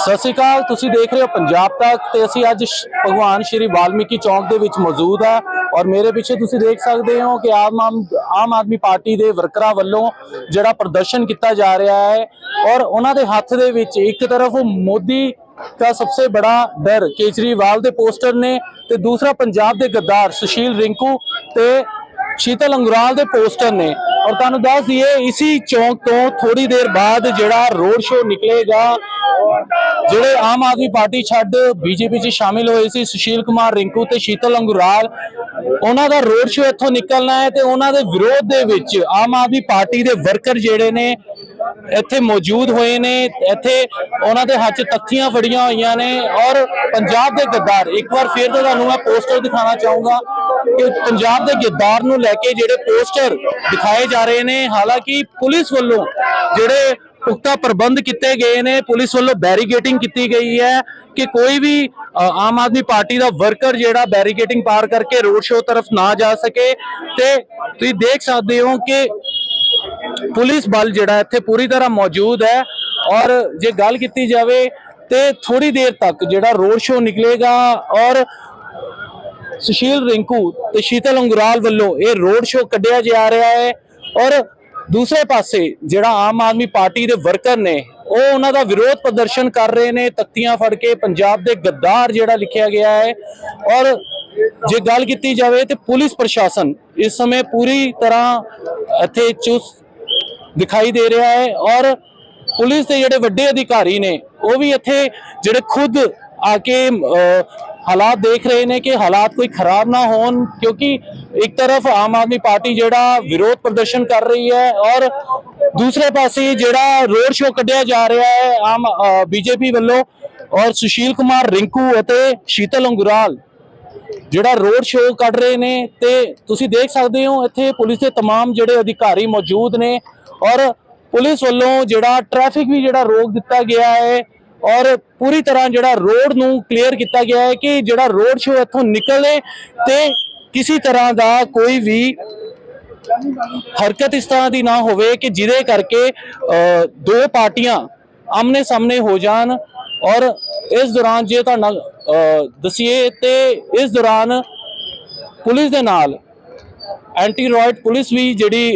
ਸਤਿ ਸ਼੍ਰੀ ਅਕਾਲ, ਤੁਸੀਂ ਦੇਖ ਰਹੇ ਹੋ ਪੰਜਾਬ ਤੱਕ ਤੇ ਅਸੀਂ ਅੱਜ ਭਗਵਾਨ ਸ਼੍ਰੀ ਵਾਲਮੀਕੀ ਚੌਂਕ ਦੇ ਵਿੱਚ ਮੌਜੂਦ ਆ ਔਰ ਮੇਰੇ ਪਿੱਛੇ ਤੁਸੀਂ ਦੇਖ ਸਕਦੇ ਹੋ ਕਿ ਆਮ ਆਮ ਆਮ ਆਦਮੀ ਪਾਰਟੀ ਦੇ ਵਰਕਰਾਂ ਵੱਲੋਂ ਜਿਹੜਾ ਪ੍ਰਦਰਸ਼ਨ ਕੀਤਾ ਜਾ ਰਿਹਾ ਹੈ ਔਰ ਉਹਨਾਂ ਦੇ ਹੱਥ ਦੇ ਵਿੱਚ ਇੱਕ ਤਰਫ ਮੋਦੀ ਦਾ ਸਭ ਤੋਂ ਬੜਾ ਡਰ, ਕੇਜਰੀਵਾਲ ਦੇ ਪੋਸਟਰ ਨੇ ਤੇ ਦੂਸਰਾ ਪੰਜਾਬ ਦੇ ਗੱਦਾਰ ਸੁਸ਼ੀਲ ਰਿੰਕੂ ਤੇ ਸ਼ੀਤਲ ਅੰਗਰਾਲ ਦੇ ਪੋਸਟਰ ਨੇ। ਔਰ ਤੁਹਾਨੂੰ ਦੱਸ ਦਈਏ, ਇਸੀ ਚੌਂਕ ਤੋਂ ਥੋੜੀ ਦੇਰ ਬਾਅਦ ਜਿਹੜਾ ਰੋਡ ਸ਼ੋਅ ਨਿਕਲੇਗਾ ਜਿਹੜੇ ਆਮ ਆਦਮੀ ਪਾਰਟੀ ਛੱਡ ਬੀਜੇਪੀ 'ਚ ਸ਼ਾਮਿਲ ਹੋਏ ਸੀ, ਸੁਸ਼ੀਲ ਕੁਮਾਰ, ਰਿੰਕੂ ਤੇ ਸ਼ੀਤਲ ਅੰਗੁਰਾਲ, ਉਹਨਾਂ ਦਾ ਰੋਡ ਸ਼ੋਅ ਇੱਥੋਂ ਨਿਕਲਣਾ ਹੈ ਤੇ ਉਹਨਾਂ ਦੇ ਵਿਰੋਧ ਦੇ ਵਿੱਚ ਆਮ ਆਦਮੀ ਪਾਰਟੀ ਦੇ ਵਰਕਰ ਜਿਹੜੇ ਨੇ ਇੱਥੇ ਮੌਜੂਦ ਹੋਏ ਨੇ, ਇੱਥੇ ਉਹਨਾਂ ਦੇ ਹੱਥ 'ਚ ਤਖਤੀਆਂ ਫੜੀਆਂ ਹੋਈਆਂ ਨੇ ਔਰ ਪੰਜਾਬ ਦੇ ਗੱਦਾਰ, ਇੱਕ ਵਾਰ ਫੇਰ ਤੋਂ ਤੁਹਾਨੂੰ ਮੈਂ ਪੋਸਟਰ ਦਿਖਾਉਣਾ ਚਾਹੂੰਗਾ ਕਿ ਪੰਜਾਬ ਦੇ ਗੱਦਾਰ ਨੂੰ ਲੈ ਕੇ ਜਿਹੜੇ ਪੋਸਟਰ ਦਿਖਾਏ ਜਾ ਰਹੇ ਨੇ, ਹਾਲਾਂਕਿ ਪੁਲਿਸ ਵੱਲੋਂ ਜਿਹੜੇ ਪੁਖਤਾ ਪ੍ਰਬੰਧ ਕੀਤੇ ਗਏ ਨੇ, ਪੁਲਿਸ ਵੱਲੋਂ ਬੈਰੀਗੇਟਿੰਗ ਕੀਤੀ ਗਈ ਹੈ ਕਿ ਕੋਈ ਵੀ ਆਮ ਆਦਮੀ ਪਾਰਟੀ ਦਾ ਵਰਕਰ ਜਿਹੜਾ ਬੈਰੀਗੇਟਿੰਗ ਪਾਰ ਕਰਕੇ ਰੋਡ ਸ਼ੋਅ ਤਰਫ ਨਾ ਜਾ ਸਕੇ ਤੇ ਤੁਸੀਂ ਦੇਖ ਸਕਦੇ ਹੋ ਕਿ ਪੁਲਿਸ ਬਲ ਜਿਹੜਾ ਇੱਥੇ ਪੂਰੀ ਤਰ੍ਹਾਂ ਮੌਜੂਦ ਹੈ ਔਰ ਜੇ ਗੱਲ ਕੀਤੀ ਜਾਵੇ ਤੇ ਥੋੜੀ ਦੇਰ ਤੱਕ ਜਿਹੜਾ ਰੋਡ ਸ਼ੋਅ ਨਿਕਲੇਗਾ ਔਰ ਸੁਸ਼ੀਲ ਰਿੰਕੂ ਤੇ ਸ਼ੀਤਲ ਅੰਗੁਰਾਲ ਵੱਲੋਂ ਇਹ ਰੋਡ ਸ਼ੋਅ ਕੱਢਿਆ ਜਾ ਰਿਹਾ ਹੈ ਔਰ ਦੂਸਰੇ ਪਾਸੇ ਜਿਹੜਾ ਆਮ ਆਦਮੀ ਪਾਰਟੀ ਦੇ ਵਰਕਰ ਨੇ, ਉਹ ਉਹਨਾਂ ਦਾ ਵਿਰੋਧ ਪ੍ਰਦਰਸ਼ਨ ਕਰ ਰਹੇ ਨੇ ਤਖਤੀਆਂ ਫੜ ਕੇ ਪੰਜਾਬ ਦੇ ਗੱਦਾਰ ਜਿਹੜਾ ਲਿਖਿਆ ਗਿਆ ਹੈ। ਔਰ ਜੇ ਗੱਲ ਕੀਤੀ ਜਾਵੇ ਤੇ ਪੁਲਿਸ ਪ੍ਰਸ਼ਾਸਨ ਇਸ ਸਮੇਂ ਪੂਰੀ ਤਰ੍ਹਾਂ ਇੱਥੇ ਚੁਸਤ ਦਿਖਾਈ ਦੇ ਰਿਹਾ ਹੈ ਔਰ ਪੁਲਿਸ ਦੇ ਜਿਹੜੇ ਵੱਡੇ ਅਧਿਕਾਰੀ ਨੇ, ਉਹ ਵੀ ਇੱਥੇ ਜਿਹੜੇ ਖੁਦ ਆ ਕੇ ਹਾਲਾਤ ਦੇਖ ਰਹੇ ਨੇ ਕਿ ਹਾਲਾਤ ਕੋਈ ਖਰਾਬ ਨਾ ਹੋਣ ਕਿਉਂਕਿ ਇੱਕ ਤਰਫ ਆਮ ਆਦਮੀ ਪਾਰਟੀ ਜਿਹੜਾ ਵਿਰੋਧ ਪ੍ਰਦਰਸ਼ਨ ਕਰ ਰਹੀ ਹੈ ਔਰ ਦੂਸਰੇ ਪਾਸੇ ਜਿਹੜਾ ਰੋਡ ਸ਼ੋਅ ਕੱਢਿਆ ਜਾ ਰਿਹਾ ਹੈ ਆਮ ਬੀਜੇਪੀ ਵੱਲੋਂ ਔਰ ਸੁਸ਼ੀਲ ਕੁਮਾਰ ਰਿੰਕੂ ਅਤੇ ਸ਼ੀਤਲ ਅੰਗੁਰਾਲ ਜਿਹੜਾ ਰੋਡ ਸ਼ੋਅ ਕੱਢ ਰਹੇ ਨੇ ਤੇ ਤੁਸੀਂ ਦੇਖ ਸਕਦੇ ਹੋ ਇੱਥੇ ਪੁਲਿਸ ਦੇ तमाम ਜਿਹੜੇ ਅਧਿਕਾਰੀ ਮੌਜੂਦ ਨੇ ਔਰ ਪੁਲਿਸ ਵੱਲੋਂ ਜਿਹੜਾ ਟ੍ਰੈਫਿਕ ਵੀ ਜਿਹੜਾ ਰੋਕ ਦਿੱਤਾ ਗਿਆ ਹੈ ਔਰ ਪੂਰੀ ਤਰ੍ਹਾਂ ਜਿਹੜਾ ਰੋਡ ਨੂੰ ਕਲੀਅਰ ਕੀਤਾ ਗਿਆ ਹੈ ਕਿ ਜਿਹੜਾ ਰੋਡ ਸ਼ੋਅ ਇੱਥੋਂ ਨਿਕਲੇ ਤੇ ਕਿਸੇ ਤਰ੍ਹਾਂ ਦਾ ਕੋਈ ਵੀ ਹਰਕਤ ਇਸ ਤਰ੍ਹਾਂ ਦੀ ਨਾ ਹੋਵੇ ਕਿ ਜਿਹਦੇ ਕਰਕੇ ਦੋ ਪਾਰਟੀਆਂ ਆਮਨੇ ਸਾਹਮਣੇ ਹੋ ਜਾਣ ਔਰ ਇਸ ਦੌਰਾਨ ਜੇ ਤੁਹਾਨੂੰ ਅ, ਦਸੀਏ ਤੇ ਇਸ ਦੌਰਾਨ ਪੁਲਿਸ ਦੇ ਨਾਲ ਐਂਟੀ ਰੋਇਡ ਪੁਲਿਸ ਵੀ ਜਿਹੜੀ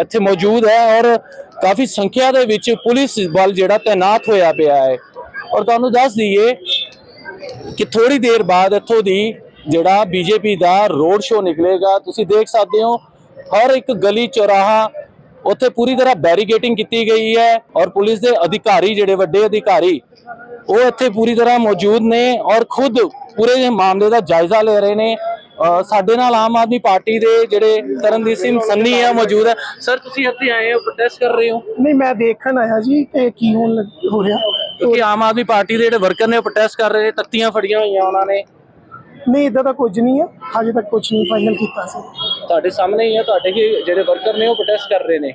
ਇੱਥੇ ਮੌਜੂਦ ਹੈ ਔਰ ਕਾਫੀ ਸੰਖਿਆ ਦੇ ਵਿੱਚ ਪੁਲਿਸ ਬਲ ਜਿਹੜਾ ਤਾਇਨਾਤ ਹੋਇਆ ਪਿਆ ਹੈ। ਔਰ ਤੁਹਾਨੂੰ ਦੱਸ ਦਈਏ ਕਿ ਥੋੜੀ ਦੇਰ ਬਾਅਦ ਇੱਥੋਂ ਦੀ ਜਿਹੜਾ ਬੀਜੇਪੀ ਦਾ ਰੋਡ ਸ਼ੋਅ ਨਿਕਲੇਗਾ, ਤੁਸੀਂ ਦੇਖ ਸਕਦੇ ਹੋ, ਹਰ ਇੱਕ ਗਲੀ ਚੌਰਾਹਾ ਉੱਥੇ ਪੂਰੀ ਤਰ੍ਹਾਂ ਬੈਰੀਗੇਟਿੰਗ ਕੀਤੀ ਗਈ ਹੈ ਔਰ ਪੁਲਿਸ ਦੇ ਅਧਿਕਾਰੀ ਜਿਹੜੇ ਵੱਡੇ ਅਧਿਕਾਰੀ, ਉਹ ਇੱਥੇ ਪੂਰੀ ਤਰ੍ਹਾਂ ਮੌਜੂਦ ਨੇ ਔਰ ਖੁਦ ਪੂਰੇ ਮਾਮਲੇ ਦਾ ਜਾਇਜ਼ਾ ਲੈ ਰਹੇ ਨੇ। ਸਾਡੇ ਨਾਲ ਆਮ ਆਦਮੀ ਪਾਰਟੀ ਦੇ ਜਿਹੜੇ ਤਰਨਦੀਪ ਸਿੰਘ ਸੰਨੀ ਆ, ਮੌਜੂਦ ਹੈ ਸਰ ਤੁਸੀਂ ਇੱਥੇ ਆਏ ਹੋ ਪ੍ਰੋਟੈਸਟ ਕਰ ਰਹੇ ਹੋ। ਨਹੀਂ, ਮੈਂ ਦੇਖਣ ਆਇਆ ਜੀ ਕਿ ਕੀ ਹੋਣ ਲੱਗ- ਹੋ ਰਿਹਾ? ਕਿਉਂਕਿ ਆਮ ਆਦਮੀ ਪਾਰਟੀ ਦੇ ਜਿਹੜੇ ਵਰਕਰ ਨੇ ਉਹ ਪ੍ਰੋਟੈਸਟ ਕਰ ਰਹੇ ਨੇ ਤੱਤੀਆਂ ਫੜੀਆਂ ਹੋਈਆਂ ਉਹਨਾਂ ਨੇ। ਨਹੀਂ ਇਦਾਂ ਦਾ ਕੁਝ ਨਹੀਂ ਹੈ। ਹਜੇ ਤੱਕ ਕੁਝ ਨਹੀਂ ਫਾਈਨਲ ਕੀਤਾ ਸੀ। ਤੁਹਾਡੇ ਸਾਹਮਣੇ ਹੀ ਹੈ ਤੁਹਾਡੇ ਹੀ ਜਿਹੜੇ ਵਰਕਰ ਨੇ ਉਹ ਪ੍ਰੋਟੈਸਟ ਕਰ ਰਹੇ ਨੇ।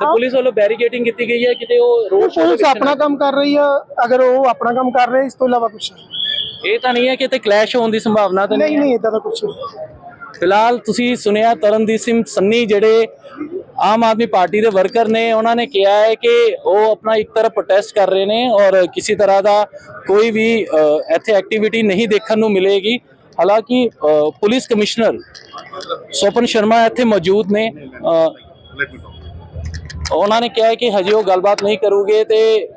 ਤੇ ਪੁਲਿਸ ਵੱਲੋਂ ਬੈਰੀਕੇਡਿੰਗ ਕੀਤੀ ਗਈ ਹੈ ਕਿਤੇ ਉਹ ਰੋਡ ਪੁਲਿਸ ਆਪਣਾ ਕੰਮ ਕਰ ਰਹੀ ਆ। ਅਗਰ ਉਹ ਆਪਣਾ ਕੰਮ ਕਰ ਰਹੇ ਇਸ ਤੋਂ ਇਲਾਵਾ ਕੁਝ ਨਹੀਂ। ਇਹ ਤਾਂ ਨਹੀਂ ਹੈ ਕਿ ਤੇ ਕਲੈਸ਼ ਹੋਣ ਦੀ ਸੰਭਾਵਨਾ ਤਾਂ ਨਹੀਂ ਨਹੀਂ ਇਦਾਂ ਦਾ ਕੁਝ ਨਹੀਂ। ਫਿਲਹਾਲ ਤੁਸੀਂ ਸੁਣਿਆ ਤਰਨਦੀਪ ਸਿੰਘ ਸੰਨੀ ਜਿਹੜੇ ਆਮ ਆਦਮੀ ਪਾਰਟੀ ਦੇ ਵਰਕਰ ਨੇ, ਉਹਨਾਂ ਨੇ ਕਿਹਾ ਹੈ ਕਿ ਉਹ ਆਪਣਾ ਇੱਕ ਤਰ੍ਹਾਂ ਪ੍ਰੋਟੈਸਟ ਕਰ ਰਹੇ ਨੇ ਔਰ ਕਿਸੇ ਤਰ੍ਹਾਂ ਦਾ ਕੋਈ ਵੀ ਇੱਥੇ ਐਕਟੀਵਿਟੀ ਨਹੀਂ ਦੇਖਣ ਨੂੰ ਮਿਲੇਗੀ। ਹਾਲਾਂਕਿ ਪੁਲਿਸ ਕਮਿਸ਼ਨਰ ਸੋਪਨ ਸ਼ਰਮਾ ਇੱਥੇ ਮੌਜੂਦ ਨੇ ਉਹਨਾਂ ਨੇ ਕਿਹਾ ਕਿ ਹਜੇ ਉਹ ਗੱਲਬਾਤ ਨਹੀਂ ਕਰੂਗੇ ਤੇ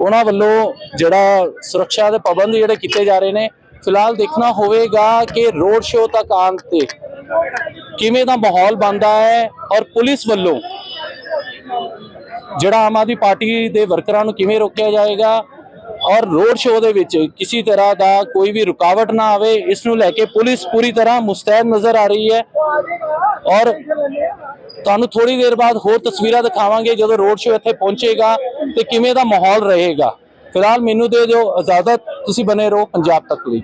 ਉਹਨਾਂ ਵੱਲੋਂ ਜਿਹੜਾ ਸੁਰੱਖਿਆ ਦੇ ਪਾਬੰਦ ਜਿਹੜੇ ਕੀਤੇ ਜਾ ਰਹੇ ਨੇ, ਫਿਲਹਾਲ ਦੇਖਣਾ ਹੋਵੇਗਾ ਕਿ ਰੋਡ ਸ਼ੋਅ ਤੱਕ ਆਉਣ ਤੇ ਕਿਵੇਂ ਦਾ ਮਾਹੌਲ ਬਣਦਾ ਹੈ ਔਰ ਪੁਲਿਸ ਵੱਲੋਂ ਜਿਹੜਾ ਆਮ ਆਦਮੀ ਪਾਰਟੀ ਦੇ ਵਰਕਰਾਂ ਨੂੰ ਕਿਵੇਂ ਰੋਕਿਆ ਜਾਏਗਾ ਔਰ ਰੋਡ ਸ਼ੋਅ ਦੇ ਵਿੱਚ ਕਿਸੇ ਤਰ੍ਹਾਂ ਦਾ ਕੋਈ ਵੀ ਰੁਕਾਵਟ ਨਾ ਆਵੇ, ਇਸ ਨੂੰ ਲੈ ਕੇ ਪੁਲਿਸ ਪੂਰੀ ਤਰ੍ਹਾਂ ਮੁਸਤੈਦ ਨਜ਼ਰ ਆ ਰਹੀ ਹੈ। ਔਰ ਤੁਹਾਨੂੰ ਥੋੜੀ ਦੇਰ ਬਾਅਦ ਹੋਰ ਤਸਵੀਰਾਂ ਦਿਖਾਵਾਂਗੇ ਜਦੋਂ ਰੋਡ ਸ਼ੋਅ ਇੱਥੇ ਪਹੁੰਚੇਗਾ ਤੇ ਕਿਵੇਂ ਦਾ ਮਾਹੌਲ ਰਹੇਗਾ। ਫਿਲਹਾਲ ਮੈਨੂੰ ਦੇ ਦਿਓ ਇਜਾਜ਼ਤ, ਤੁਸੀਂ ਬਨੇ ਰਹੋ ਪੰਜਾਬ ਤੱਕ ਲਈ